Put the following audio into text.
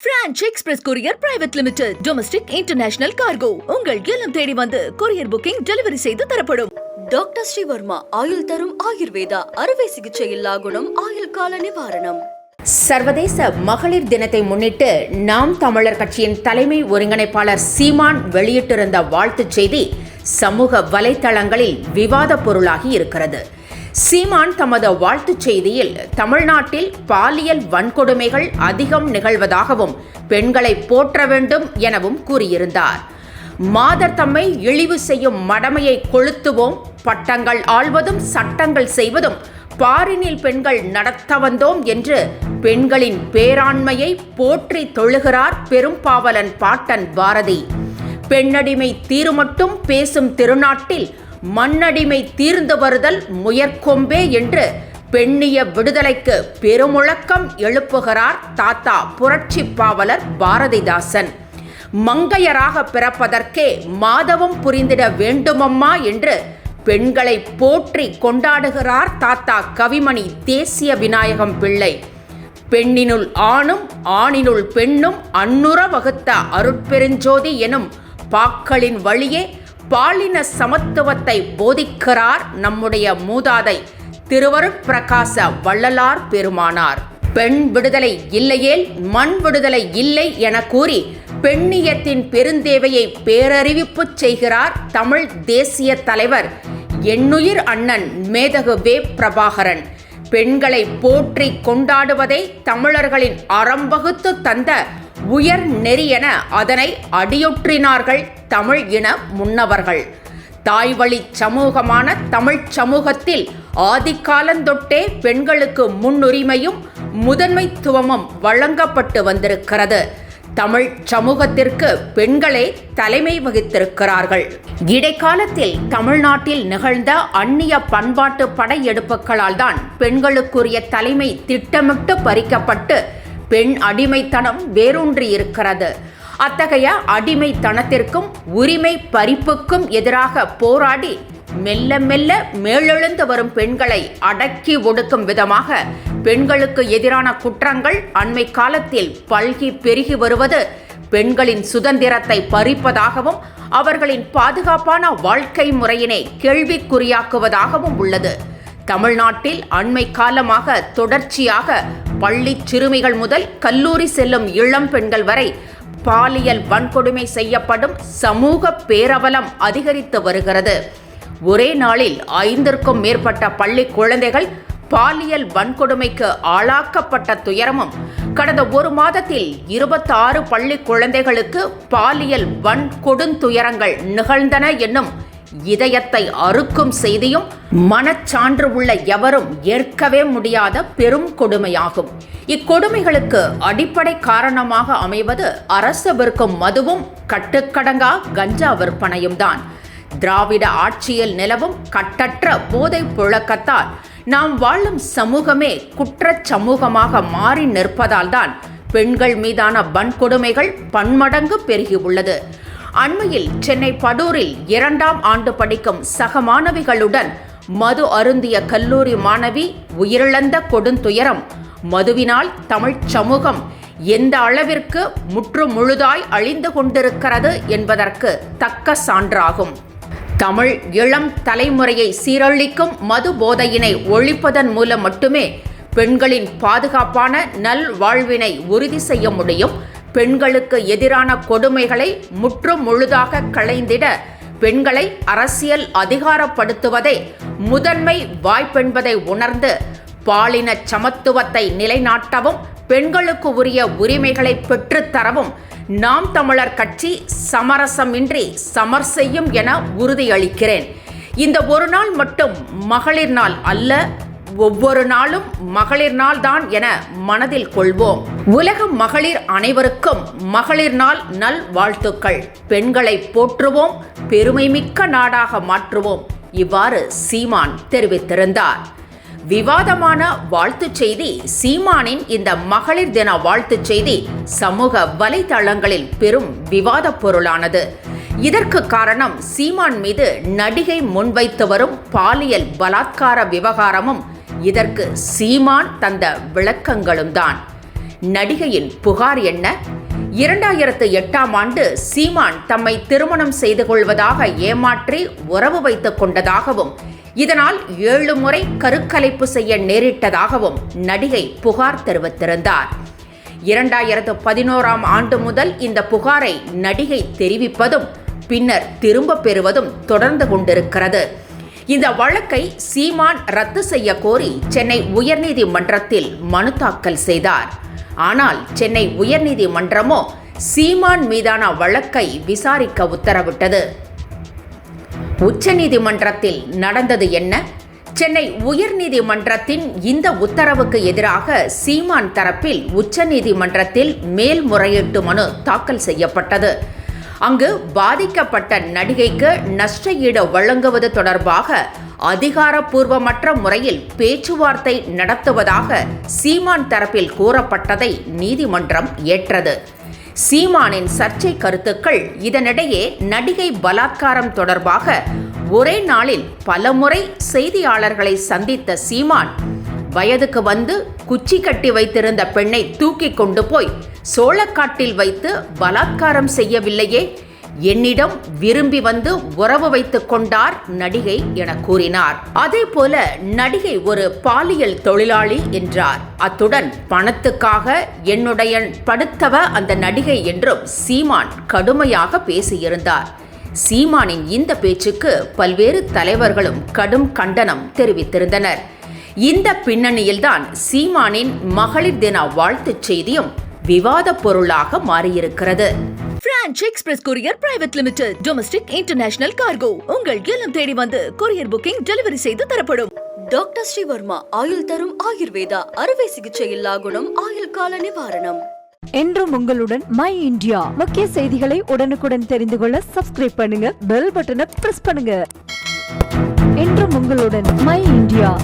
Franch Express Courier Private Limited domestic international cargo உங்கள் இல்லம் தேடி வந்து கொரியர் புக்கிங் டெலிவரி செய்து தரப்படும். டாக்டர் ஸ்ரீவர்மா ஆயுள் தரும் ஆயுர்வேதா அறுவை சிகிச்சை இல்லா குணம் ஆயுள் கால நிவாரணம். சர்வதேச மகளிர் தினத்தை முன்னிட்டு நாம் தமிழர் கட்சியின் தலைமை ஒருங்கிணைப்பாளர் சீமான் வெளியிட்டிருந்த வாழ்த்துச் செய்தி சமூக வலைத்தளங்களில் விவாத பொருளாகி இருக்கிறது. சீமான் தமது வாழ்த்துச் செய்தியில் தமிழ்நாட்டில் பாலியல் வன்கொடுமைகள் அதிகம் நிகழ்வதாகவும் பெண்களை போற்ற வேண்டும் எனவும் கூறியிருந்தார். மாதர் தம்மை இழிவு செய்யும் மடமையை கொளுத்துவோம் பட்டங்கள் ஆள்வதும் சட்டங்கள் செய்வதும் பாரினில் பெண்கள் நடத்த வந்தோம் என்று பெண்களின் பேராண்மையை போற்றி தொழுகிறார் பெரும்பாவலன் பாட்டன் பாரதி. பெண்ணடிமை தீருமட்டும் பேசும் திருநாட்டில் மண்ணடிமை தீர்ந்து வருதல் முயற்கொம்பே என்று பெண்ணிய விடுதலைக்கு பெருமுழக்கம் எழுப்புகிறார் தாத்தா புரட்சி பாவலர் பாரதிதாசன். மங்கையராக பிறப்பதற்கே மாதவம் புரிந்திட வேண்டுமம்மா என்று பெண்களை போற்றி கொண்டாடுகிறார் தாத்தா கவிமணி தேசிய விநாயகம் பிள்ளை. பெண்ணினுள் ஆணும் ஆணினுள் பெண்ணும் அன்னுற வகுத்த அருட்பெருஞ்சோதி எனும் பாக்களின் வழியே பாலின சமத்துவத்தை போதிக்கிறார் நம்முடைய மூதாதை. திருவருட்பிரகாச வள்ளலார் பெருமானார். பெண் விடுதலை இல்லையேல் மண் விடுதலை இல்லை என கூறி பெண்ணியத்தின் பெருந்தேவையை பேரறிவிப்பு செய்கிறார் தமிழ் தேசிய தலைவர் எண்ணுயிர் அண்ணன் மேதகு வே பிரபாகரன். பெண்களை போற்றி கொண்டாடுவதை தமிழர்களின் அறம்பகுத்து தந்த உயர் நெறி என அதனை அடியொற்றினார்கள் தமிழ் இன முன்னவர்கள். தாய்வழி சமூகமான தமிழ்ச் சமூகத்தில் ஆதிக்காலந்தொட்டே பெண்களுக்கு முன்னுரிமையும் முதன்மைத்துவமும் வழங்கப்பட்டு வந்திருக்கிறது. தமிழ் சமூகத்திற்கு பெண்களே தலைமை வகித்திருக்கிறார்கள். இடைக்காலத்தில் தமிழ்நாட்டில் நிகழ்ந்த அந்நிய பண்பாட்டு படையெடுப்புகளால் தான் பெண்களுக்குரிய தலைமை திட்டமிட்டு பறிக்கப்பட்டு பெண் அடிமைத்தனம் வேரூன்றி இருக்கிறது. அத்தகைய அடிமைத்தனத்திற்கும் உரிமை பறிப்புக்கும் எதிராக போராடி மெல்ல மெல்ல மேலெழுந்து வரும் பெண்களை அடக்கி ஒடுக்கும் விதமாக பெண்களுக்கு எதிரான குற்றங்கள் அண்மை காலத்தில் பல்கி பெருகி வருவது பெண்களின் சுதந்திரத்தை பறிப்பதாகவும் அவர்களின் பாதுகாப்பான வாழ்க்கை முறையினை கேள்விக்குறியாக்குவதாகவும் உள்ளது. தமிழ்நாட்டில் அண்மை காலமாக தொடர்ச்சியாக பள்ளி சிறுமிகள் முதல் கல்லூரி செல்லும் இளம் பெண்கள் வரை பாலியல் வன்கொடுமை செய்யப்படும் சமூக பேரவலம் அதிகரித்து வருகிறது. ஒரே நாளில் ஐந்திற்கும் மேற்பட்ட பள்ளி குழந்தைகள் பாலியல் வன்கொடுமைக்கு ஆளாக்கப்பட்ட துயரமும் கடந்த ஒரு மாதத்தில் இருபத்தாறு பள்ளி குழந்தைகளுக்கு பாலியல் வன்கொடுந்துயரங்கள் நிகழ்ந்தன என்னும் இதயத்தை அறுக்கும் செய்தியும் மனச்சான்று உள்ள எவரும் ஏற்கவே முடியாத பெரும் கொடுமையாகும். இக்கொடுமைகளுக்கு அடிப்படை காரணமாக அமைவது அரசு விற்கும் மதுவும் கட்டுக்கடங்கா கஞ்சா விற்பனையும் தான். திராவிட ஆட்சியில் நிலவும் கட்டற்ற போதை புழக்கத்தால் நாம் வாழும் சமூகமே குற்றச் சமூகமாக மாறி நிற்பதால் தான் பெண்கள் மீதான வன்கொடுமைகள் பன்மடங்கு பெருகியுள்ளது அண்மையில் சென்னை படூரில் இரண்டாம் ஆண்டு படிக்கும் சக மாணவிகளுடன் மது அருந்திய கல்லூரி மாணவி உயிரிழந்த கொடுந்துயரம். மதுவினால் தமிழ் சமூகம் எந்த அளவிற்கு முற்று முழுதாய் அழிந்து கொண்டிருக்கிறது என்பதற்கு தக்க சான்றாகும். தமிழ் இளம் தலைமுறையை சீரழிக்கும் மது போதையினை ஒழிப்பதன் மூலம் மட்டுமே பெண்களின் பாதுகாப்பான நல்வாழ்வினை உறுதி செய்ய முடியும். பெண்களுக்கு எதிரான கொடுமைகளை முற்றும் முழுதாக களைந்திட பெண்களை அரசியல் அதிகாரப்படுத்துவதை முதன்மை வாய்ப்பென்பதை உணர்ந்து பாலின சமத்துவத்தை நிலைநாட்டவும் பெண்களுக்கு உரிய உரிமைகளை பெற்றுத்தரவும் நாம் தமிழர் கட்சி சமரசமின்றி சமர் செய்யும் என உறுதியளிக்கிறேன். இந்த ஒரு நாள் மட்டும் மகளிர் நாள் அல்ல ஒவ்வொரு நாளும் மகளிர் நாள் தான் என மனதில் கொள்வோம். உலக மகளிர் அனைவருக்கும் மகளிர் நாள் நல் வாழ்த்துக்கள் பெண்களை போற்றுவோம் பெருமைமிக்க நாடாக மாற்றுவோம் இவ்வாறு சீமான் தெரிவித்திருந்தார். விவாதமான வாழ்த்துச் செய்தி சீமானின் இந்த மகளிர் தின வாழ்த்துச் செய்தி சமூக வலைதளங்களில் பெரும் விவாதப் பொருளானது. இதற்கு காரணம் சீமான் மீது நடிகை முன்வைத்து வரும் பாலியல் பலாத்கார விவகாரமும் இதற்கு சீமான் தந்த விளக்கங்களும் தான். நடிகையின் புகார் என்ன? இரண்டாயிரத்து எட்டாம் ஆண்டு சீமான் தம்மை திருமணம் செய்து கொள்வதாக ஏமாற்றி உறவு வைத்துக் கொண்டதாகவும் இதனால் ஏழு முறை கருக்கலைப்பு செய்ய நேரிட்டதாகவும் நடிகை புகார் தெரிவித்திருந்தார். இரண்டாயிரத்து பதினோராம் ஆண்டு முதல் இந்த புகாரை நடிகை தெரிவிப்பதும் பின்னர் திரும்பப் பெறுவதும் தொடர்ந்து கொண்டிருக்கிறது. இந்த வழக்கை சீமான் ரத்து செய்ய கோரி சென்னை உயர்நீதிமன்றத்தில் மனு தாக்கல் செய்தார். ஆனால் சென்னை உயர்நீதிமன்றமோ சீமான் மீதான வழக்கை விசாரிக்க உத்தரவிட்டது. உச்சநீதிமன்றத்தில் நடந்தது என்ன? சென்னை உயர்நீதிமன்றத்தின் இந்த உத்தரவுக்கு எதிராக சீமான் தரப்பில் உச்சநீதிமன்றத்தில் மேல்முறையீட்டு மனு தாக்கல் செய்யப்பட்டது. அங்கு பாதிக்கப்பட்ட நடிகைக்கு நஷ்டஈடு வழங்குவது தொடர்பாக அதிகாரப்பூர்வமற்ற முறையில் பேச்சுவார்த்தை நடத்துவதாக சீமான் தரப்பில் கூறப்பட்டதை நீதிமன்றம் ஏற்றது. சீமானின் சர்ச்சை கருத்துக்கள் இதனிடையே நடிகை பலாத்காரம் தொடர்பாக ஒரே நாளில் பலமுறை செய்தியாளர்களை சந்தித்த சீமான் வயதுக்கு வந்து குச்சி கட்டி வைத்திருந்த பெண்ணை தூக்கி கொண்டு போய் சோளக்காட்டில் வைத்து பலாத்காரம் செய்யவில்லையே. என்னிடம் விரும்பி வந்து உறவு வைத்துக் கொண்டார் நடிகை என கூறினார். அதே போல நடிகை ஒரு பாலியல் தொழிலாளி என்றார். அத்துடன் பணத்துக்காக என்னுடைய படுத்தவ அந்த நடிகை என்றும் சீமான் கடுமையாக பேசியிருந்தார். சீமானின் இந்த பேச்சுக்கு பல்வேறு தலைவர்களும் கடும் கண்டனம் தெரிவித்திருந்தனர். இந்த பின்னணியில்தான் சீமானின் மகளிர் தின வாழ்த்துச் செய்தியும் விவாதப் பொருளாக மாறியிருக்கிறது. Franch Express Courier Private Limited domestic international cargo உங்கள் இல்லம் தேடி வந்து கொரியர் புக்கிங் டெலிவரி செய்து தரப்படும். டாக்டர் ஸ்ரீவர்மா ஆயுள் தரும் ஆயுர்வேதா அறுவை சிகிச்சை இல்லா குணம் ஆயுள் கால நிவாரணம். என்றும் உங்களுடன் மை இந்தியா முக்கிய செய்திகளை உடனுக்குடன் தெரிந்து கொள்ள சப்ஸ்கிரைப் பண்ணுங்க பெல் பட்டனை பிரஸ் பண்ணுங்க. என்றும் உங்களுடன் மை இந்தியா